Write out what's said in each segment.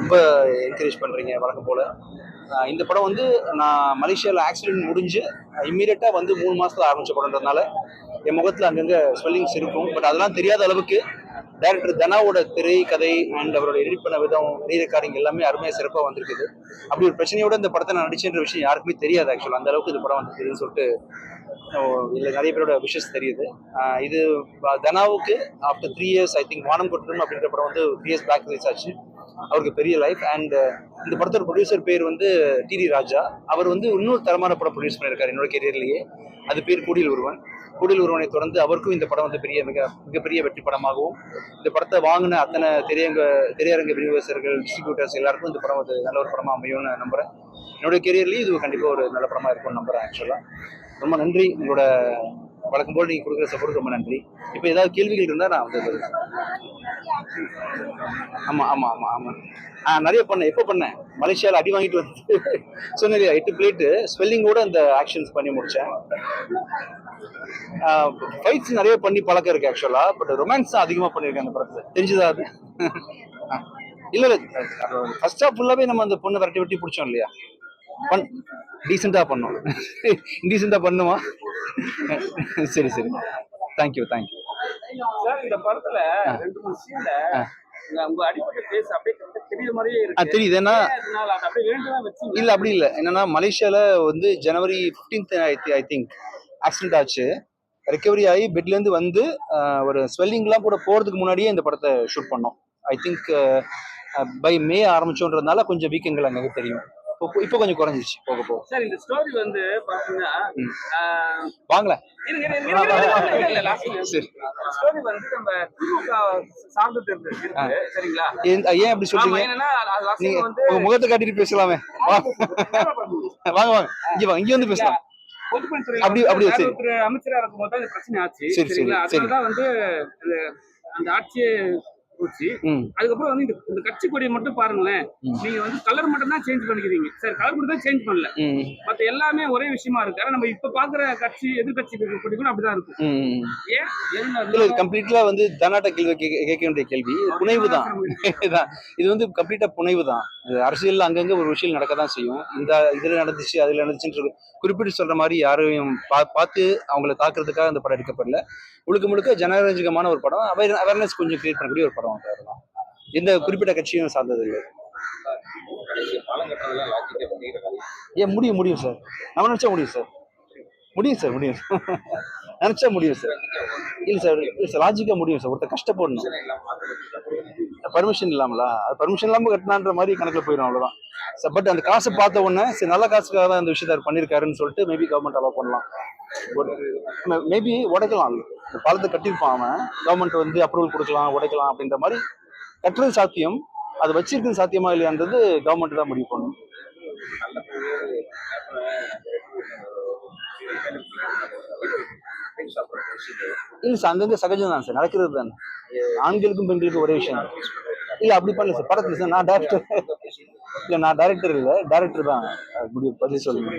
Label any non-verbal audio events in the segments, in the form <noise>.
ரொம்ப என்கரேஜ் பண்ணுறீங்க வழக்கம் போல். இந்த படம் வந்து நான் மலேசியாவில் ஆக்சிடென்ட் முடிஞ்சு இம்மீடியட்டாக வந்து மூணு மாதத்தில் ஆரம்பித்த படம்ன்றதுனால என் முகத்தில் அங்கங்கே ஸ்வெல்லிங்ஸ் இருக்கும். பட் அதெல்லாம் தெரியாத அளவுக்கு டைரக்டர் தனாவோட திரை கதை அண்ட் அவரோட எடிட் பண்ண விதம் ரீரெக்கார்டிங் எல்லாமே அருமையாக சிறப்பாக வந்திருக்குது. அப்படி ஒரு பிரச்சனையோட இந்த படத்தை நான் நடிச்சேன்ற விஷயம் யாருக்குமே தெரியாது ஆக்சுவலாக அந்த அளவுக்கு இந்த படம் வந்திருக்குதுன்னு சொல்லிட்டு இதில் நிறைய பேரோட விஷஸ் தெரியுது. இது தனாவுக்கு after three years I think வானம் கொட்டணும் அப்படின்ற படம் வந்து த்ரீ இயர்ஸ் பேக் ரிலீஸ் ஆச்சு. அவருக்கு பெரிய லைஃப் அண்ட் uh, இந்த படத்தோட ப்ரொடியூசர் பேர் வந்து டிடி ராஜா. அவர் வந்து இன்னொரு தரமான படம் ப்ரொடியூஸ் பண்ணியிருக்காரு என்னோட கெரியர்லேயே அது பேர் கூடியில் ஒருவன். கூடியில் ஒருவனை தொடர்ந்து அவருக்கும் இந்த படம் வந்து பெரிய மிக மிகப்பெரிய வெற்றி படமாகவும் இந்த படத்தை வாங்கின அத்தனை திரையங்க திரையரங்க விநியோகஸ்தர்கள் டிஸ்ட்ரிபியூட்டர்ஸ் எல்லாருக்கும் இந்த படம் வந்து நல்ல ஒரு படமாக அமையும்னு நம்புறேன். என்னோட கெரியர்லேயும் இது கண்டிப்பாக ஒரு நல்ல படமாக இருக்கும்னு நம்புகிறேன் ஆக்சுவலாக ரொம்ப நன்றி. உங்களோட வழக்கம் போல் நீங்கள் கொடுக்குற சப்போர்ட் ரொம்ப நன்றி. இப்போ ஏதாவது கேள்விகள் இருந்தால் நான் வந்து ஆமா ஆமாம் ஆமாம் ஆமாம் ஆமாம் ஆ நிறைய பண்ணேன். எப்போ பண்ணேன்? மலேசியாவில் அடி வாங்கிட்டு வந்து சொன்னேன் எட்டு பிளேட்டு. ஸ்வெல்லிங்கோட அந்த ஆக்ஷன்ஸ் பண்ணி முடித்தேன் ஃபைட்ஸ் நிறைய பண்ணி பழக்கம் இருக்கு ஆக்சுவலாக பட் ரொமான்ஸ் தான் அதிகமாக பண்ணியிருக்கேன் அந்த படத்தில். தெரிஞ்சுதா அது? ஆ. இல்ல இல்ல. ஃபர்ஸ்ட் ஆஃப் ஃபுல்லாவே நம்ம அந்த பொண்ணை விரட்டி வெட்டி பிடிச்சோம் இல்லையா? பண் டீசெண்டாக பண்ணோம். <laughs> டீசெண்டாக பண்ணுமா? சரி சரி. தேங்க்யூ தேங்க்யூ இந்த படத்துல ரெண்டு மூணு சீன்ல இல்ல அப்படி இல்ல. என்னன்னா மலேசியால வந்து ஜனவரி 15th ஐ திங்க் ஆக்சிடென்ட் ஆச்சு. ரெக்கவரி ஆகி பெட்ல இருந்து வந்து ஒரு ஸ்வெல்லிங்லாம் கூட போறதுக்கு முன்னாடியே இந்த படத்தை ஷூட் பண்ணோம். ஐ திங்க் பை மே ஆரம்பிச்சோன்றதுனால கொஞ்சம் வீக்கெங்கள் அங்கே தெரியும். இப்போ கொஞ்சம் குறைஞ்சிச்சு போக போக. சார் இந்த ஸ்டோரி வந்து பாத்தீங்கன்னா வாங்கல. ஸ்டோரி வந்து நம்ம திமுக சார்ந்தது இருக்கு இருக்கு, சரிங்களா? ஏன் அப்படி சொல்றீங்க? வந்து முகத்தை காட்டிட்டு பேசலாமே. <laughs> வாங்க வாங்க. இங்க வாங்க இங்க வந்து பேசலாம். அப்படி-. ஒருத்தர் அமைச்சரா இருக்கும்போது தான் இந்த பிரச்சனை ஆச்சு சரி, சரி, சரிங்களா? சரி. அதனால தான் வந்து அந்த- அந்த ஆட்சியே போச்சு. அதுக்கப்புறம் வந்து இந்த கட்சி கொடியை மட்டும் பாருங்களேன். நீங்க வந்து கலர் மட்டும் தான் சேஞ்ச் பண்ணிக்கிறீங்க. சரி கலர் மட்டும் தான் சேஞ்ச் பண்ணல. மத்த எல்லாமே ஒரே விஷயமா இருக்கு. ஆனா நம்ம இப்ப பாக்குற கட்சி எதிர்கட்சி கொடி கூட அப்படிதான் இருக்கும். ஏன்? கம்ப்ளீட்லா வந்து தனாட்ட கேள்வி கேட்க வேண்டிய கேள்வி. புனைவு தான். <laughs> இது வந்து கம்ப்ளீட்டா புனைவு தான். இது அரசியல்ல அங்கங்க ஒரு விஷயம் நடக்க தான் செய்யும். இந்த இதுல நடந்துச்சு அதுல நடந்துச்சுன்னு குறிப்பிட்டு சொல்ற மாதிரி யாரையும் பார்த்து அவங்கள தாக்குறதுக்காக அந்த படம் எடுக்கப்படல. முழுக்க முழுக்க ஜனரஞ்சகமான ஒரு படம். அவேர் அவேர்னஸ் கொஞ்சம் கிரியேட் பண்ணக்கூடிய ஒரு படம். அது அவ்வளவுதான் எந்த குறிப்பிட்ட கட்சியும் சார்ந்தது இல்லை ஏன் முடியும் முடியும் சார். நம்ம நினச்சா முடியும் சார். முடியும் சார் முடியும். <laughs> நினைச்சா முடியும் சார். இல்ல சார் இல்ல சார் லாஜிக்கா முடியும் சார். ஒருத்தர் கஷ்டப்படணும். பர்மிஷன் இல்லாமலா? அது பர்மிஷன் இல்லாம கட்டினான்ற மாதிரி கணக்குல போயிடும் அவ்வளவுதான். சார் பட் அந்த காசை பார்த்த உடனே சரி நல்ல காசுக்காக தான் இந்த விஷயத்தை பண்ணியிருக்காருன்னு சொல்லிட்டு மேபி கவர்மெண்ட் அலோவ் பண்ணலாம். மேபி உடைக்கலாம். இந்த பாலத்தை கட்டியிருப்பான் அவன். கவர்மெண்ட் வந்து அப்ரூவல் கொடுக்கலாம் உடைக்கலாம் அப்படின்ற மாதிரி கட்டுறது சாத்தியம். அது வச்சிருக்கிறது சாத்தியமா இல்லையான்றது கவர்மெண்ட் தான் முடிவு பண்ணும். இல்ல சார் அங்கங்க சகஜம் தான் சார். நடக்கிறது தானே. ஆண்களுக்கும் பெண்களுக்கும் ஒரே விஷயம். இல்லை இல்ல அப்படி பண்ணல சார். படத்துல சார் நான் டேரக்டர் இல்ல நான் டேரக்டர் இல்ல. டேரக்டர் தான் முடிவு பதில் சொல்லுங்க.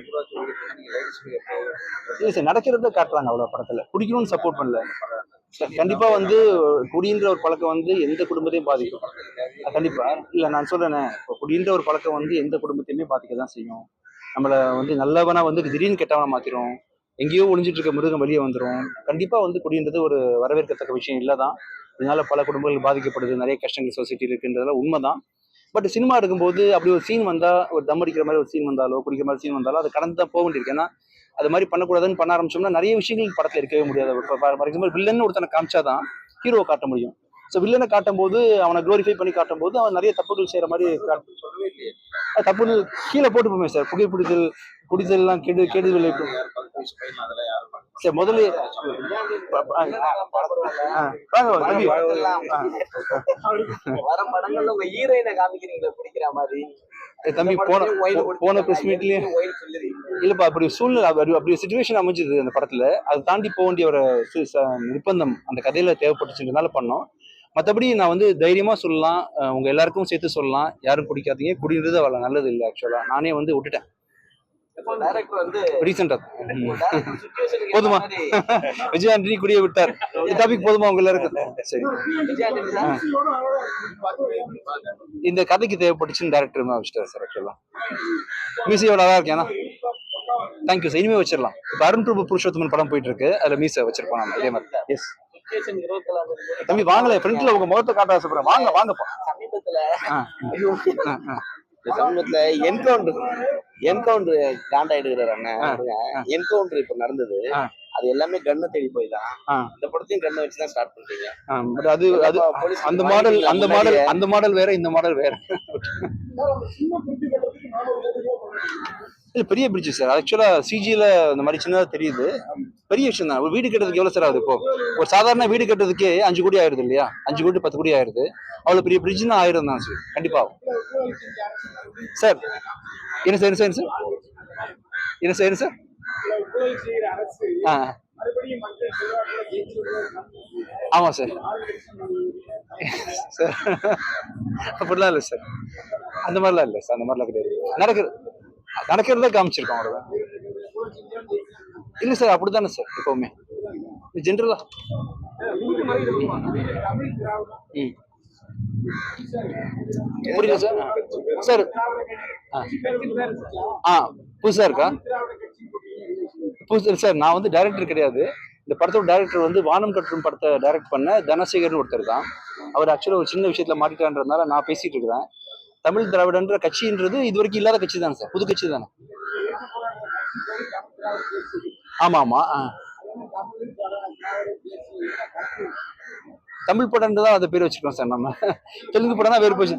இல்லை சார் நடக்கிறத காட்டுறாங்க அவ்வளோ படத்தில். குடிக்கணும்னு சப்போர்ட் பண்ணல. கண்டிப்பாக கண்டிப்பா வந்து குடின்ற ஒரு பழக்கம் வந்து எந்த குடும்பத்தையும் பாதிக்கும். கண்டிப்பாக கண்டிப்பா. இல்ல நான் சொல்றேனே இப்போ குடின்ற ஒரு பழக்கம் வந்து எந்த குடும்பத்தையுமே பாதிக்க தான் செய்யும். நம்மள வந்து நல்லவனா வந்து திடீர்னு கெட்டவனா மாத்திரும். எங்கேயோ ஒளிஞ்சிட்டு இருக்க மிருகம் வெளியே வந்துடும் கண்டிப்பா வந்து குடின்றது ஒரு வரவேற்கத்தக்க விஷயம் இல்லதான். இதனால பல குடும்பங்கள் பாதிக்கப்படுது. நிறைய கஷ்டங்கள் சொசைட்டியில் உண்மை உண்மைதான். பட் சினிமா எடுக்கும்போது அப்படி ஒரு சீன் வந்தா ஒரு தம் அடிக்கிற மாதிரி ஒரு சீன் வந்தாலோ குடிக்கிற மாதிரி சீன் வந்தாலோ அது கடந்து தான் போக வேண்டியிருக்கு. ஏன்னா அது மாதிரி பண்ணக்கூடாதுன்னு பண்ண ஆரம்பிச்சோம்னா நிறைய விஷயங்கள் படத்தில் இருக்கவே முடியாது. ஃபார் எக்ஸாம்பிள் வில்லன் ஒருத்தனை காமிச்சாதான் ஹீரோவை காட்ட முடியும். ஸோ வில்லனை காட்டும் போது அவனை க்ளோரிஃபை பண்ணி காட்டும் போது அவன் நிறைய தப்புகள் செய்கிற மாதிரி தப்புகள் கீழே போட்டுப்போமே சார். புகைப்பிடித்தல் குடித்தல்லாம் கெடு கெடு விளைவிக்கும் சரி முதல்ல. வர படங்கள்ல உங்க ஹீரோயினை காமிக்கிறீங்களா பிடிக்கிற மாதிரி. தம்பி போன போன பிரஸ் இல்லப்பா அப்படி சூழ்நிலை அப்படி சுச்சுவேஷன் அமைஞ்சது அந்த படத்துல. அதை தாண்டி போக வேண்டிய ஒரு நிர்பந்தம் அந்த கதையில தேவைப்பட்டுச்சுன்றதுனால பண்ணோம். மற்றபடி நான் வந்து தைரியமா சொல்லலாம். அஹ் உங்க எல்லாருக்கும் சேர்த்து சொல்லலாம். யாரும் குடிக்காதீங்க குடின்றது அவ்வளோ நல்லது இல்லை ஆக்சுவலா நானே வந்து விட்டுட்டேன் டைரக்டர் வந்து ரீசெண்டா சுச்சுவேஷனுக்கு போதுமா? <laughs> விஜய் ஆண்டனி குடிய விட்டார். டாபிக் போதுமா உங்க எல்லாருக்கும் சரி. இந்த கதைக்கு தேவைப்பட்டுச்சுன்னு டேரக்டர் வச்சுட்டார் சார் ஆக்சுவலா மியூசியோட நல்லா இருக்கேனா தேங்க்யூ சார் இனிமே வச்சிடலாம். இப்போ அருண் பிரபு புருஷோத்தமன் படம் போயிட்டு இருக்கு அதுல மீச வச்சிருப்போம் நம்ம இதே மாதிரி. எஸ் தம்பி வாங்கல. ஃப்ரண்ட்ல உங்க முகத்தை காட்ட ஆசைப்படுறேன். வாங்க வாங்கப்பா. சமீபத்துல என்கவுண்டர் என்கவுண்டர் காண்டாயிடுகிறார் அண்ணன். என்கவுண்டர் இப்ப நடந்தது. அது எல்லாமே கண்ணை தேடி போய் தான். இந்த படத்தையும் கண்ணை வச்சு தான் ஸ்டார்ட் பண்றீங்க அது அது அந்த மாடல் அந்த மாடல் அந்த மாடல் வேற இந்த மாடல் வேற. இல்ல பெரிய பிரிட்ஜ் சார் ஆக்சுவலா சிஜில இந்த மாதிரி சின்னதா தெரியுது. பெரிய விஷயம் தான். ஒரு வீடு கட்டுறதுக்கு எவ்வளவு சார் ஆகுது இப்போ? ஒரு சாதாரண வீடு கட்டுறதுக்கே அஞ்சு கோடி ஆயிருது இல்லையா? அஞ்சு கோடி பத்து கோடி ஆயிருது அவ்வளவு பெரிய பிரிட்ஜ்னா ஆயிரம் தான் சார் கண்டிப்பா. ஆகும். சார் என்ன சார் என்ன சார் என்ன சார் என்ன சார் என்ன சார் ஆ. ஆமா சார் சார் அப்படிலாம் இல்லை சார் அந்த மாதிரிலாம் இல்லை சார் அந்த மாதிரிலாம் கிடையாது. நடக்குது. நடக்கிறத காமிச்சிருக்கோம் அவ்வளோதான் இல்லை சார் அப்படிதானே சார் எப்பவுமே. ஜென்ரலா ம். புரியல சார் சார் ஆ ஆ. புதுசா இருக்கா? புதுசு சார் நான் வந்து டைரக்டர் கிடையாது. இந்த படத்தோட டைரக்டர் வந்து வானம் கட்டும் படத்தை டைரக்ட் பண்ண தனசேகர்னு ஒருத்தர் தான். அவர் ஆக்சுவலாக ஒரு சின்ன விஷயத்துல மாட்டிட்டான்றதுனால நான் பேசிட்டு இருக்கிறேன். தமிழ் திராவிடன்ற கட்சின்றது இது வரைக்கும் இல்லாத கட்சி தானே சார் புது கட்சி தானே. ஆமா ஆமா தமிழ் படம்னு தான் அதை பேர் வச்சிருக்கோம் சார் நம்ம. தெலுங்கு படம் தான் வேறு போச்சு.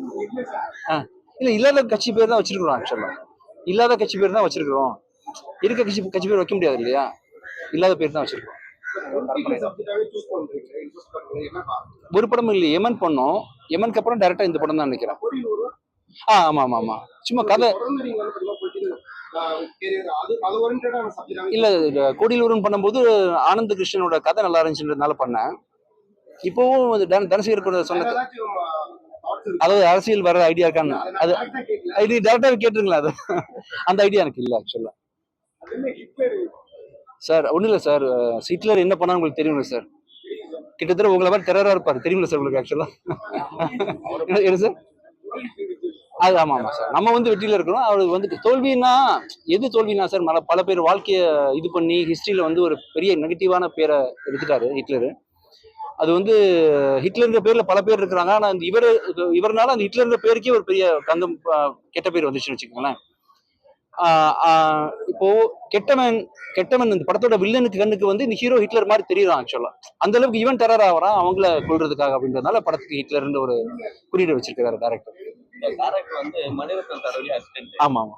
ஆ. இல்ல இல்லாத கட்சி பேர் தான் வச்சிருக்கிறோம் ஆக்சுவலா இல்லாத கட்சி பேர் தான் வச்சிருக்கிறோம். இருக்க கட்சி கட்சி பேர் வைக்க முடியாது இல்லையா? இல்லாத பேர் தான் வச்சிருக்கோம். ஒரு படம் இல்லையே எமன் பண்ணோம். எமனுக்கு அப்புறம் டேரக்டா இந்த படம் தான் நினைக்கிறேன். ஆ ஆமா ஆமா ஆமா. சும்மா கதை இல்ல இது பண்ணும்போது ஆனந்த கிருஷ்ணனோட கதை நல்லா இருந்துச்சுன்றதுனால பண்ணேன். இப்போவும் தன- தனசேகர் கூட சொன்ன அதாவது அரசியல் வர ஐடியா இருக்கான்னு. அது ஐடியா டேரக்டாக கேட்டுருங்களா அது அந்த ஐடியா எனக்கு இல்லை ஆக்சுவலா சார் ஒன்றும் இல்லை சார். ஹிட்லர் என்ன பண்ணான்னு உங்களுக்கு தெரியும்ல சார்? கிட்டத்தட்ட உங்களை மாதிரி டெரராக இருப்பார். தெரியும்ல சார் உங்களுக்கு ஆக்சுவலாக என்ன சார்? அது ஆமாம் ஆமாம் சார். நம்ம வந்து வெற்றியில் இருக்கிறோம். அவருக்கு வந்து தோல்வின்னா எது தோல்வினா சார் மல பல பேர் வாழ்க்கையை இது பண்ணி ஹிஸ்ட்ரியில் வந்து ஒரு பெரிய நெகட்டிவான பேரை எடுத்துட்டாரு ஹிட்லர். அது வந்து ஹிட்லருங்கிற பேரில் பல பேர் இருக்கிறாங்க. ஆனால் அந்த இவர் இவர்னால அந்த ஹிட்லருங்கிற பேருக்கே ஒரு பெரிய கந்தம் கெட்ட பேர் வந்துச்சுன்னு வச்சுக்கோங்களேன். இப்போ கெட்டவன் கெட்டவன் இந்த படத்தோட வில்லனுக்கு கண்ணுக்கு வந்து இந்த ஹீரோ ஹிட்லர் மாதிரி தெரியுறான் ஆக்சுவலா அந்த அளவுக்கு இவன் டெரர் ஆகிறான் அவங்கள கொல்றதுக்காக அப்படின்றதுனால படத்துக்கு ஹிட்லர்ன்ற ஒரு குறியீடு வச்சிருக்காரு டேரக்டர் டேரக்டர் வந்து மணிரத்னம் அசிஸ்டன்ட் ஆமா ஆமா.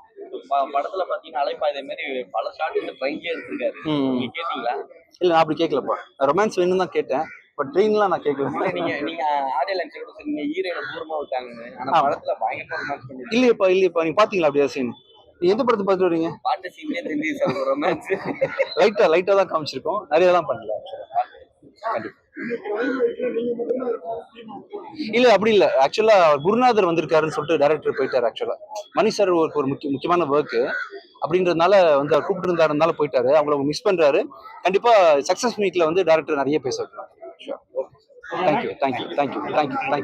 படத்துல பாத்தீங்கன்னா அலைப்பாய்தை மாதிரி பல ஷாட் இந்த ட்ரெயின்லயே எடுத்திருக்காரு ம். நீங்க கேட்டீங்களா? இல்ல நான் அப்படி கேட்கலப்பா ரொமான்ஸ் வேணும் தான் கேட்டேன். பட் ட்ரெயின்லாம் நான் கேட்கல நீங்க நீங்க ஆடியோ லான்ச் கூட சொன்னீங்க ஹீரோயின தூரமா விட்டாங்க ஆனா. படத்துல பயங்கரமா இல்லையப்பா இல்லையப்பா நீங்க பாத்தீங்களா அப்படியா சீன் எந்த படத்தை பார்த்துட்டு வரீங்க? பாட்டு சீன்லயே தெரிஞ்சு ரொமான்ஸ் லைட்டா லைட்டா தான் காமிச்சிருக்கோம். நிறைய தான் பண்ணல. கண்டிப்பா. இல்ல அப்படி இல்ல. ஆக்சுவலா குருநாதர் வந்திருக்காருன்னு சொல்லிட்டு டைரக்டர் போயிட்டாரு ஆக்சுவலா மணி சார் ஒரு ஒரு முக்கிய முக்கியமான ஒர்க் அப்படின்றதுனால வந்து அவர் கூப்பிட்டு இருந்தாருனால போயிட்டாரு. அவங்கள மிஸ் பண்றாரு. கண்டிப்பா சக்சஸ் மீட்ல வந்து டைரக்டர் நிறைய பேச வைக்கலாம். Thank you thank you thank you thank you thank you